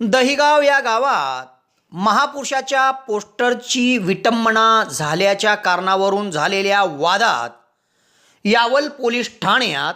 दहिगाव या गावात महापुरुषाच्या पोस्टरची विटंबना झाल्याच्या कारणावरून झालेल्या वादात यावल पोलीस ठाण्यात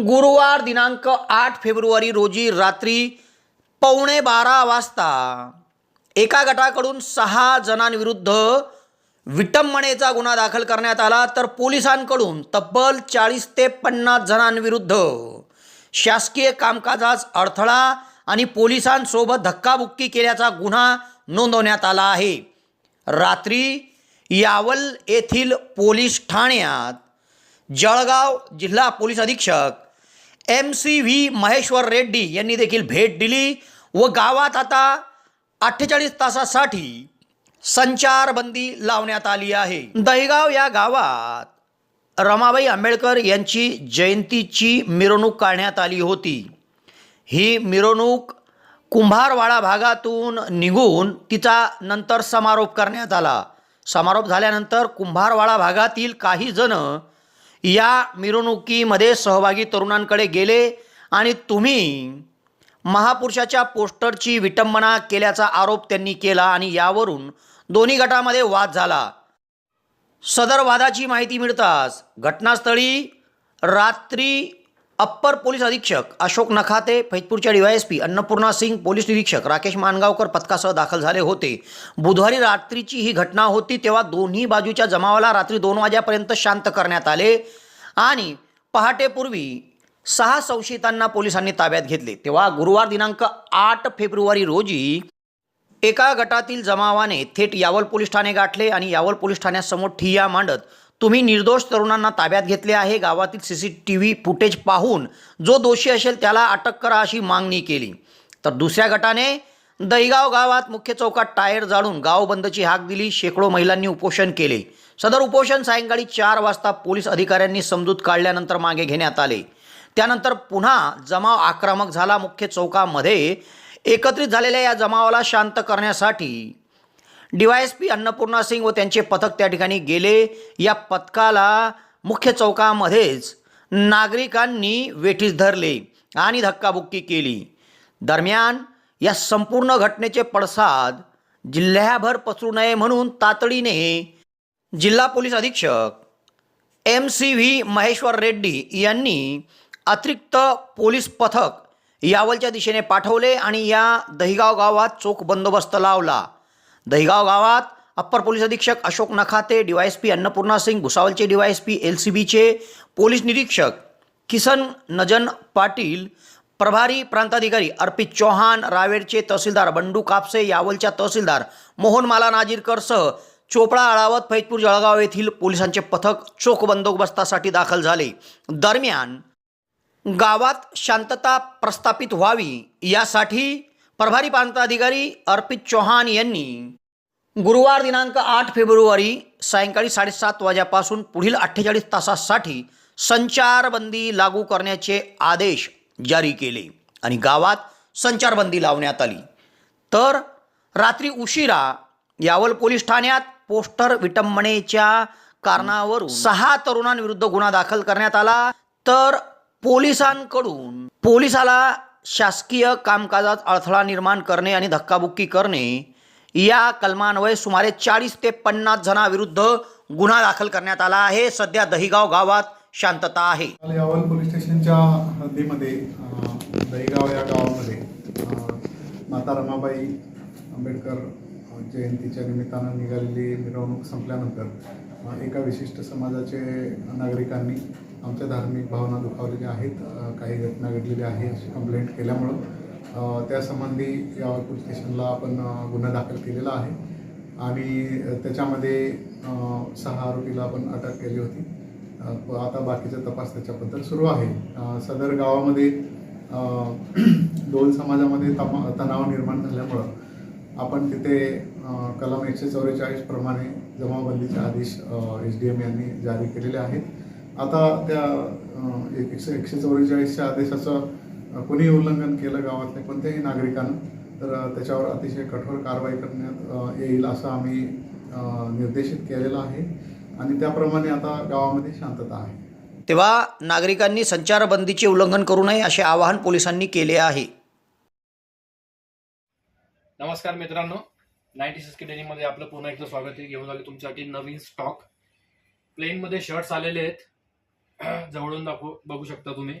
गुरुवार दिनांक आठ फेब्रुवारी रोजी रात्री पावणे बारा वाजता एका गटाकडून सहा जणांविरुद्ध विटंबनेचा गुन्हा दाखल करण्यात आला. तर पोलिसांकडून तब्बल चाळीस ते पन्नास जणांविरुद्ध शासकीय कामकाजात अडथळा आणि पोलिसांसोबत धक्काबुक्की केल्याचा गुन्हा नोंदवण्यात आला आहे. रात्री यावल येथील पोलीस ठाण्यात जळगाव जिल्हा पोलीस अधीक्षक M C V Maheshwar Reddy यांनी देखील भेट दिली व गावात आता अठ्ठेचाळीस तासासाठी संचारबंदी लावण्यात आली आहे. दहिगाव या गावात रमाबाई आंबेडकर यांची जयंतीची मिरवणूक काढण्यात आली होती. ही मिरवणूक कुंभारवाडा भागातून निघून तिचा नंतर समारोप करण्यात आला. समारोप झाल्यानंतर कुंभारवाडा भागातील काही जण या मिरवणुकीमध्ये सहभागी तरुणांकडे गेले आणि तुम्ही महापुरुषाच्या पोस्टरची विटंबना केल्याचा आरोप त्यांनी केला आणि यावरून दोन्ही गटामध्ये वाद झाला. सदर वादाची माहिती मिळताच घटनास्थळी रात्री अप्पर पोलीस अधीक्षक अशोक नखाते फैजपूरच्या डीवायएसपी अन्नपूर्णा सिंग पोलीस निरीक्षक राकेश मानगावकर पथकासह दाखल झाले होते. बुधवारी रात्रीची ही घटना होती तेव्हा दोन्ही बाजूच्या जमावाला रात्री दोन वाजेपर्यंत शांत करण्यात आले आणि पहाटेपूर्वी सहा संशयितांना पोलिसांनी ताब्यात घेतले. तेव्हा गुरुवार दिनांक आठ फेब्रुवारी रोजी एका गटातील जमावाने थेट यावल पोलीस ठाणे गाठले आणि यावल पोलीस ठाण्यासमोर ठिय्या मांडत तुम्ही निर्दोष तरुणांना ताब्यात घेतले आहे. गावातील C C T V footage पाहून जो दोषी असेल त्याला अटक करा अशी मागणी केली. तर दुसऱ्या गटाने दहिगाव गावात मुख्य चौकात टायर जाळून गावबंदची हाक दिली. शेकडो महिलांनी उपोषण केले. सदर उपोषण सायंकाळी चार वाजता पोलीस अधिकाऱ्यांनी समजूत काढल्यानंतर मागे घेण्यात आले. त्यानंतर पुन्हा जमाव आक्रमक झाला. मुख्य चौकामध्ये एकत्रित झालेल्या या जमावाला शांत करण्यासाठी D Y S P Annapurna Singh व त्यांचे पथक त्या ठिकाणी गेले. या पथकाला मुख्य चौकामध्येच नागरिकांनी वेठीस धरले आणि धक्काबुक्की केली. दरम्यान या संपूर्ण घटनेचे पडसाद जिल्ह्याभर पसरू नये म्हणून तातडीने जिल्हा पोलीस अधीक्षक M C V Maheshwar Reddy यांनी अतिरिक्त पोलीस पथक यावलच्या दिशेने पाठवले आणि या दहिगाव गावात चोख बंदोबस्त लावला. दहिगाव गावात अप्पर पोलीस अधीक्षक Ashok Nakhate D Y P Annapurna Singh भुसावलचे D Y P L C बीचे पोलीस निरीक्षक किसन नजन पाटील प्रभारी प्रांताधिकारी अर्पित चौहान रावेरचे तहसीलदार बंडू कापसे यावलच्या तहसीलदार मोहन माला नाजीरकरसह चोपडा आळावत फैजपूर जळगाव येथील पोलिसांचे पथक चोख बंदोबस्तासाठी दाखल झाले. दरम्यान गावात शांतता प्रस्थापित व्हावी यासाठी प्रभारी प्रांताधिकारी अर्पित चौहान यांनी गुरुवार दिनांक आठ फेब्रुवारी सायंकाळी साडेसात वाजेपासून पुढील अठ्ठेचाळीस तासासाठी संचारबंदी लागू करण्याचे आदेश जारी केले आणि गावात संचारबंदी लावण्यात आली. तर रात्री उशिरा यावल पोलीस ठाण्यात पोस्टर विटंबनेच्या कारणावरून सहा तरुणांविरुद्ध गुन्हा दाखल करण्यात आला. तर पोलिसांकडून पोलिसाला शासकीय कामकाजात अडथळा निर्माण करणे आणि धक्काबुक्की करणे या कलमान्वये सुमारे चाळीस ते पन्नास जणांविरुद्ध गुन्हा दाखल करण्यात आला आहे. सध्या दहिगाव गावात शांतता आहे. यावल पोलीस स्टेशनच्या हद्दीमध्ये दहिगाव दहीगाव या गावामध्ये माता रमाबाई आंबेडकर जयंतीच्या निमित्तानं निघालेली मिरवणूक संपल्यानंतर एका विशिष्ट समाजाचे नागरिकांनी आमच्या धार्मिक भावना दुखावलेल्या आहेत. काही घटना घडलेल्या आहे अशी कंप्लेंट केल्यामुळं त्यासंबंधी यावर पोलीस स्टेशनला आपण गुन्हा दाखल केलेला आहे. आणि त्याच्यामध्ये सहा आरोपीला आपण अटक केली होती. आता बाकीचा तपास त्याच्याबद्दल सुरू आहे. सदर गावामध्ये दोन समाजामध्ये तमा तणाव निर्माण झाल्यामुळं आपण तिथे कलम एकशे चौवेचाळीस प्रमाणे जमावबंदीचे आदेश एस डी एम यांनी जारी केलेले आहेत. आता त्या एक- एकशे एकशे चौवेचाळीसच्या आदेशाचं कोणीही उल्लंघन केलं गावातल्या कोणत्याही नागरिकानं तर त्याच्यावर अतिशय कठोर कारवाई करण्यात येईल असं आम्ही निर्देशित केलेलं आहे. आणि त्याप्रमाणे आता गावामध्ये शांतता आहे. तेव्हा नागरिकांनी संचारबंदीचे उल्लंघन करू नये असे आवाहन पोलिसांनी केले आहे. नमस्कार मित्रांनो. नाईन्टी सिक्समध्ये आपलं पुन्हा एकदा स्वागत आहे. घेऊन आले तुमच्यासाठी नवीन स्टॉक. प्लेनमध्ये शर्ट्स आलेले आहेत. जवळून दाखवू बघू शकता तुम्ही.